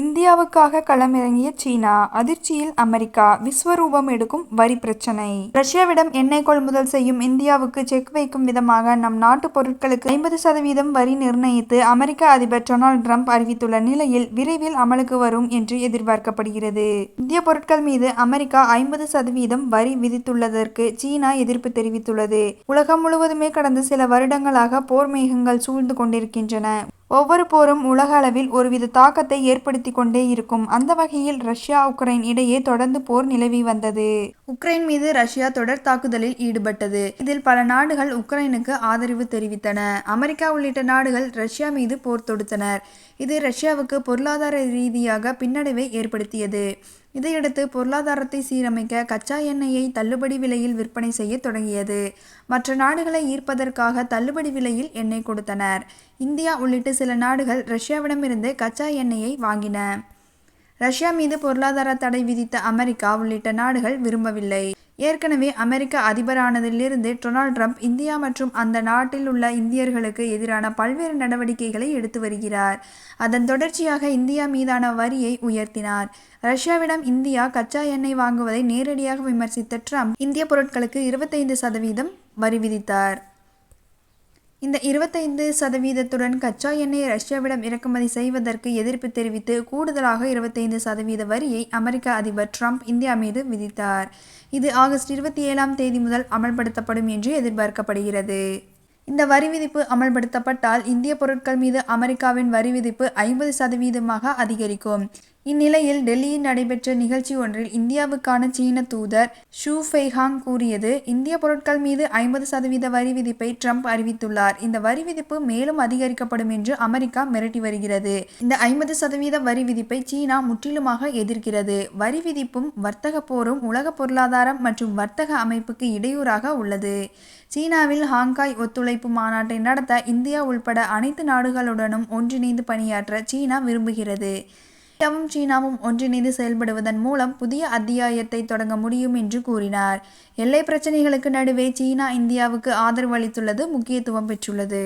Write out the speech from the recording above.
இந்தியாவுக்காக களமிறங்கிய சீனா அதிர்ச்சியில் அமெரிக்கா விஸ்வரூபம் எடுக்கும் வரி பிரச்சனை. ரஷ்யாவிடம் எண்ணெய் கொள்முதல் செய்யும் இந்தியாவுக்கு செக் வைக்கும் விதமாக நம் நாட்டு பொருட்களுக்கு ஐம்பது சதவீதம் வரி நிர்ணயித்து அமெரிக்க அதிபர் டொனால்டு டிரம்ப் அறிவித்துள்ள நிலையில் விரைவில் அமலுக்கு வரும் என்று எதிர்பார்க்கப்படுகிறது. இந்திய பொருட்கள் மீது அமெரிக்கா ஐம்பது சதவீதம் வரி விதித்துள்ளதற்கு சீனா எதிர்ப்பு தெரிவித்துள்ளது. உலகம் முழுவதுமே கடந்த சில வருடங்களாக போர் மேகங்கள் சூழ்ந்து கொண்டிருக்கின்றன. ஒவ்வொரு போரும் உலக அளவில் ஒருவித தாக்கத்தை ஏற்படுத்தி கொண்டே இருக்கும். அந்த வகையில் ரஷ்யா உக்ரைன் இடையே தொடர்ந்து போர் நிலவி வந்தது. உக்ரைன் மீது ரஷ்யா தொடர் தாக்குதலில் ஈடுபட்டது. இதில் பல நாடுகள் உக்ரைனுக்கு ஆதரவு தெரிவித்தன. அமெரிக்கா உள்ளிட்ட நாடுகள் ரஷ்யா மீது போர் தொடுத்தனர். இது ரஷ்யாவுக்கு பொருளாதார ரீதியாக பின்னடைவை ஏற்படுத்தியது. இதையடுத்து பொருளாதாரத்தை சீரமைக்க கச்சா எண்ணெயை தள்ளுபடி விலையில் விற்பனை செய்ய தொடங்கியது. மற்ற நாடுகளை ஈர்ப்பதற்காக தள்ளுபடி விலையில் எண்ணெய் கொடுத்தனர். இந்தியா உள்ளிட்ட சில நாடுகள் ரஷ்யாவிடமிருந்து கச்சா எண்ணெயை வாங்கின. ரஷ்யா மீது பொருளாதார தடை விதித்த அமெரிக்கா உள்ளிட்ட நாடுகள் விரும்பவில்லை. ஏற்கனவே அமெரிக்க அதிபரானதிலிருந்து டொனால்ட் ட்ரம்ப் இந்தியா மற்றும் அந்த நாட்டில் உள்ள இந்தியர்களுக்கு எதிரான பல்வேறு நடவடிக்கைகளை எடுத்து வருகிறார். அதன் தொடர்ச்சியாக இந்தியா மீதான வரியை உயர்த்தினார். ரஷ்யாவிடம் இந்தியா கச்சா எண்ணெய் வாங்குவதை நேரடியாக விமர்சித்த ட்ரம்ப் இந்திய பொருட்களுக்கு இருபத்தைந்து சதவீதம் வரி விதித்தார். இந்த இருபத்தைந்து சதவீதத்துடன் கச்சா எண்ணெய் ரஷ்யாவிடம் இறக்குமதி செய்வதற்கு எதிர்ப்பு தெரிவித்து கூடுதலாக இருபத்தைந்து சதவீத வரியை அமெரிக்க அதிபர் ட்ரம்ப் இந்தியா மீது விதித்தார். இது ஆகஸ்ட் இருபத்தி ஏழாம் தேதி முதல் அமல்படுத்தப்படும் என்று எதிர்பார்க்கப்படுகிறது. இந்த வரி விதிப்பு அமல்படுத்தப்பட்டால் இந்திய பொருட்கள் மீது அமெரிக்காவின் வரி விதிப்பு ஐம்பது சதவீதமாக அதிகரிக்கும். இந்நிலையில் டெல்லியில் நடைபெற்ற நிகழ்ச்சி ஒன்றில் இந்தியாவுக்கான சீன தூதர் ஷூ ஃபெய்ஹாங் கூறியது இந்திய பொருட்கள் மீது ஐம்பது சதவீத வரி விதிப்பை ட்ரம்ப் அறிவித்துள்ளார். இந்த வரி விதிப்பு மேலும் அதிகரிக்கப்படும் என்று அமெரிக்கா மிரட்டி வருகிறது. இந்த ஐம்பது சதவீத வரி விதிப்பை சீனா முற்றிலுமாக எதிர்க்கிறது. வரி விதிப்பும் வர்த்தக போரும் உலக பொருளாதாரம் மற்றும் வர்த்தக அமைப்புக்கு இடையூறாக உள்ளது. சீனாவில் ஹாங்காய் ஒத்துழைப்பு மாநாட்டை நடத்த இந்தியா உள்பட அனைத்து நாடுகளுடனும் ஒன்றிணைந்து பணியாற்ற சீனா விரும்புகிறது. இந்தியாவும் சீனாவும் ஒன்றிணைந்து செயல்படுவதன் மூலம் புதிய அத்தியாயத்தை தொடங்க முடியும் என்று கூறினார். எல்லை பிரச்சினைகளுக்கு நடுவே சீனா இந்தியாவுக்கு ஆதரவு அளித்துள்ளது முக்கியத்துவம் பெற்றுள்ளது.